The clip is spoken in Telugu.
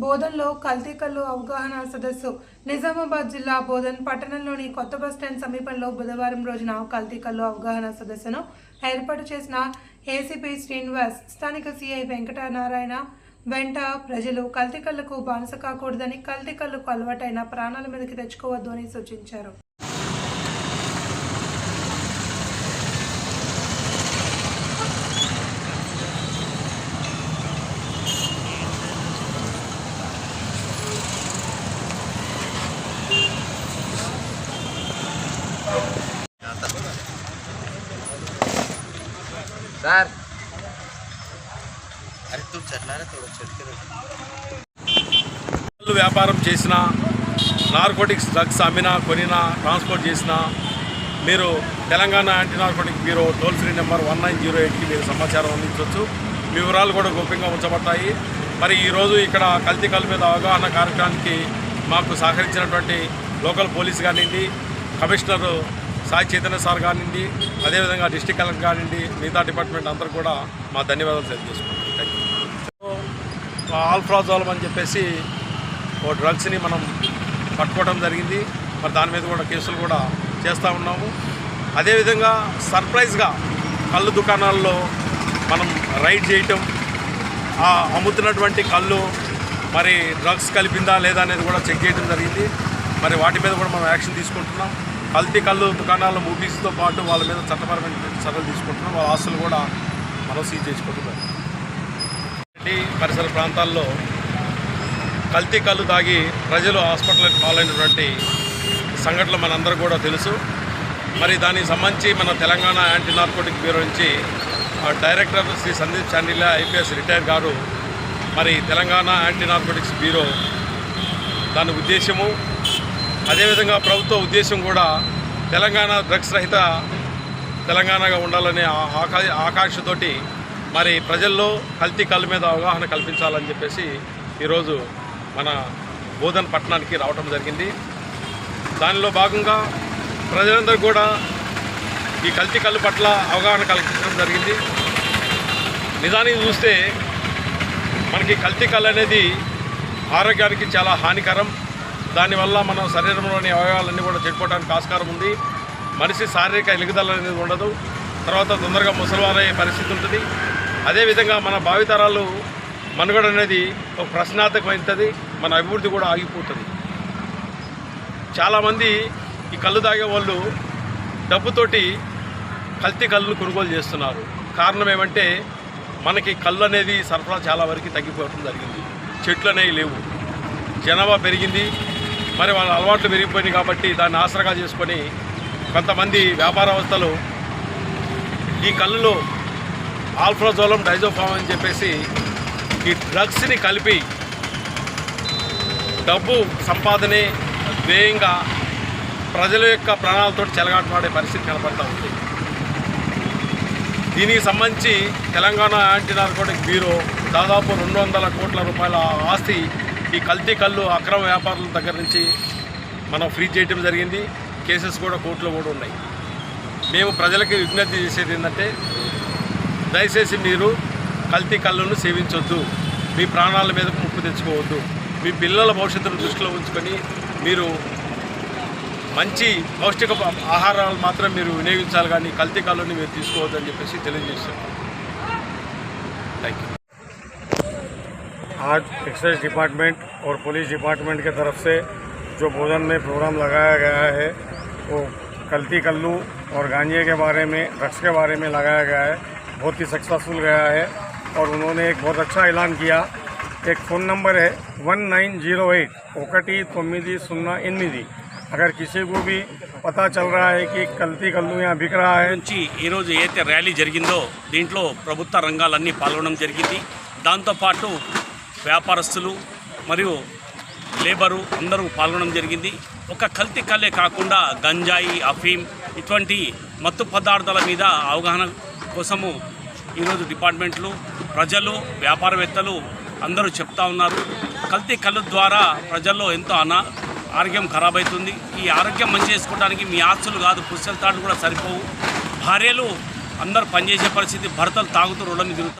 బోధన్లో కల్తీ కల్లు అవగాహన సదస్సు. నిజామాబాద్ జిల్లా బోధన్ పట్టణంలోని కొత్త బస్టాండ్ సమీపంలో బుధవారం రోజున కల్తీ కల్లు అవగాహన సదస్సును ఏర్పాటు చేసిన ఏసీపీ శ్రీనివాస్ స్థానిక సిఐ వెంకటనారాయణ వెంట ప్రజలు కల్తీ కళ్ళకు బానిస కాకూడదని కల్తీ కళ్ళకు అలవాటైన ప్రాణాల మీదకి తెచ్చుకోవద్దు అని సూచించారు. సార్. వ్యాపారం చేసిన నార్కోటిక్స్ డ్రగ్స్ అమ్మినా కొనినా ట్రాన్స్పోర్ట్ చేసినా మీరు Telangana anti narcotic bureau toll free number one nine zero ఎయిట్కి మీరు సమాచారం అందించవచ్చు. వివరాలు కూడా గోప్యంగా ఉంచబడ్డాయి. మరి ఈరోజు ఇక్కడ కల్తీ కల్ మీద అవగాహన కార్యక్రమానికి మాకు సహకరించినటువంటి లోకల్ పోలీస్ కానివ్వండి కమిషనరు సాయి చైతన్య సార్ కానివ్వండి అదేవిధంగా డిస్టిక్ కలెక్టర్ కానివ్వండి మిగతా డిపార్ట్మెంట్ అందరూ కూడా మా ధన్యవాదాలు తెలియజేసుకుంటాం ఆల్ యూ అని చెప్పేసి ఓ డ్రగ్స్ని మనం పట్టుకోవడం జరిగింది. మరి దాని మీద కూడా కేసులు కూడా చేస్తూ ఉన్నాము. అదేవిధంగా సర్ప్రైజ్గా కళ్ళు దుకాణాల్లో మనం రైడ్ చేయటం ఆ అమ్ముతున్నటువంటి కళ్ళు మరి డ్రగ్స్ కలిపిందా లేదా అనేది కూడా చెక్ చేయడం జరిగింది. మరి వాటి మీద కూడా మనం యాక్షన్ తీసుకుంటున్నాం. కల్తీ కళ్ళు దుకాణాల మూవీస్తో పాటు వాళ్ళ మీద చట్టపరమైన చర్యలు తీసుకుంటున్నాం వాళ్ళ ఆస్తులు కూడా మనం సీజ్ చేసుకుంటున్నారు. పరిసర ప్రాంతాల్లో కల్తీ కళ్ళు తాగి ప్రజలు హాస్పిటల్కి పాలైనటువంటి సంఘటనలు మనందరూ కూడా తెలుసు. మరి దానికి సంబంధించి మన తెలంగాణ యాంటీ నార్కోటిక్ బ్యూరో నుంచి ఆ director Shri Sandeep Shandilya IPS retire garu మరి తెలంగాణ యాంటీ నార్కోటిక్స్ బ్యూరో దాని ఉద్దేశము అదేవిధంగా ప్రభుత్వ ఉద్దేశం కూడా తెలంగాణ డ్రగ్స్ రహిత తెలంగాణగా ఉండాలనే ఆ- ఆకా ఆకాంక్షతోటి మరి ప్రజల్లో కల్తీ కళ్ళ మీద అవగాహన కల్పించాలని చెప్పేసి ఈరోజు మన బోధన్ పట్టణానికి రావటం జరిగింది. దానిలో భాగంగా ప్రజలందరూ కూడా ఈ కల్తీ కళ్ళు పట్ల అవగాహన కల్పించడం జరిగింది. నిజానికి చూస్తే మనకి కల్తీ కళ్ళు అనేది ఆరోగ్యానికి చాలా హానికరం. దానివల్ల మన శరీరంలోని అవయవాలన్నీ కూడా చెడిపోవడానికి ఆస్కారం ఉంది. మనిషి శారీరక ఎలుగుదల అనేది ఉండదు. తర్వాత తొందరగా ముసలివారయ్యే పరిస్థితి ఉంటుంది. అదేవిధంగా మన భావితరాలు మనుగడ అనేది ఒక ప్రశ్నార్థకమైనది మన అభివృద్ధి కూడా ఆగిపోతుంది. చాలామంది ఈ కళ్ళు తాగే వాళ్ళు డబ్బుతోటి కల్తీ కళ్ళు కొనుగోలు చేస్తున్నారు. కారణం ఏమంటే మనకి కళ్ళు అనేది సరఫరా చాలా వరకు తగ్గిపోవడం జరిగింది. చెట్లు అనేవి లేవు. జనాభా పెరిగింది. మరి వాళ్ళ అలవాట్లు పెరిగిపోయినాయి కాబట్టి దాన్ని ఆసరాగా చేసుకొని కొంతమంది వ్యాపారవస్థలు ఈ కళ్ళులో ఆల్ఫ్రాజోలం డైజోఫామ్ అని చెప్పేసి ఈ డ్రగ్స్ని కలిపి డబ్బు సంపాదనే ధ్యేయంగా ప్రజల యొక్క ప్రాణాలతో చెలగాటమాడే పరిస్థితి కనపడతా ఉంది. దీనికి సంబంధించి తెలంగాణ యాంటీ నార్కోటిక్ బ్యూరో దాదాపు రెండు వందల కోట్ల రూపాయల ఆస్తి ఈ కల్తీ కళ్ళు అక్రమ వ్యాపారుల దగ్గర నుంచి మనం ఫ్రీ చేయడం జరిగింది. కేసెస్ కూడా కోర్టులో కూడా ఉన్నాయి. మేము ప్రజలకి విజ్ఞప్తి చేసేది ఏంటంటే దయచేసి మీరు కల్తీ కళ్ళను సేవించవద్దు మీ ప్రాణాల మీద ముప్పు తెచ్చుకోవద్దు. మీ పిల్లల భవిష్యత్తును దృష్టిలో ఉంచుకొని మీరు మంచి పౌష్టిక ఆహారాలు మాత్రం మీరు వినియోగించాలి కానీ కల్తీ కళ్ళని మీరు తీసుకోవద్దు అని చెప్పేసి తెలియజేస్తాం థ్యాంక్ యూ आज एक्साइज डिपार्टमेंट और पुलिस डिपार्टमेंट की तरफ से जो बोधन में प्रोग्राम लगाया गया है वो कल्ती कल्लू और गांजे के बारे में ड्रग्स के बारे में लगाया गया है बहुत ही सक्सेसफुल गया है और उन्होंने एक बहुत अच्छा ऐलान किया एक फ़ोन नंबर है वन नाइन जीरो एट ఒకటి తొమ్మిది సున్నా ఎనిమిది अगर किसी को भी पता चल रहा है कि कल्ती कल्लू यहाँ बिक रहा है నుంచి ఈరోజు ఏదైతే ర్యాలీ జరిగిందో దీంట్లో ప్రభుత్వ రంగాలన్నీ పాల్గొనడం జరిగింది దాంతోపాటు వ్యాపారస్తులు మరియు లేబరు అందరూ పాల్గొనడం జరిగింది. ఒక కల్తీ కళ్ళే కాకుండా గంజాయి అఫీమ్ ఇటువంటి మత్తు పదార్థాల మీద అవగాహన కోసము ఈరోజు డిపార్ట్మెంట్లు ప్రజలు వ్యాపారవేత్తలు అందరూ చెప్తా ఉన్నారు. కల్తీ కళ్ళు ద్వారా ప్రజల్లో ఎంతో అనా ఆరోగ్యం ఖరాబ్ అవుతుంది ఈ ఆరోగ్యం మంచి చేసుకోవడానికి మీ ఆస్తులు కాదు పుస్తకాలు తాళ్ళు కూడా సరిపోవు. భార్యలు అందరూ పనిచేసే పరిస్థితి భర్తలు తాగుతూ రోడ్ల మీద తిరుగుతారు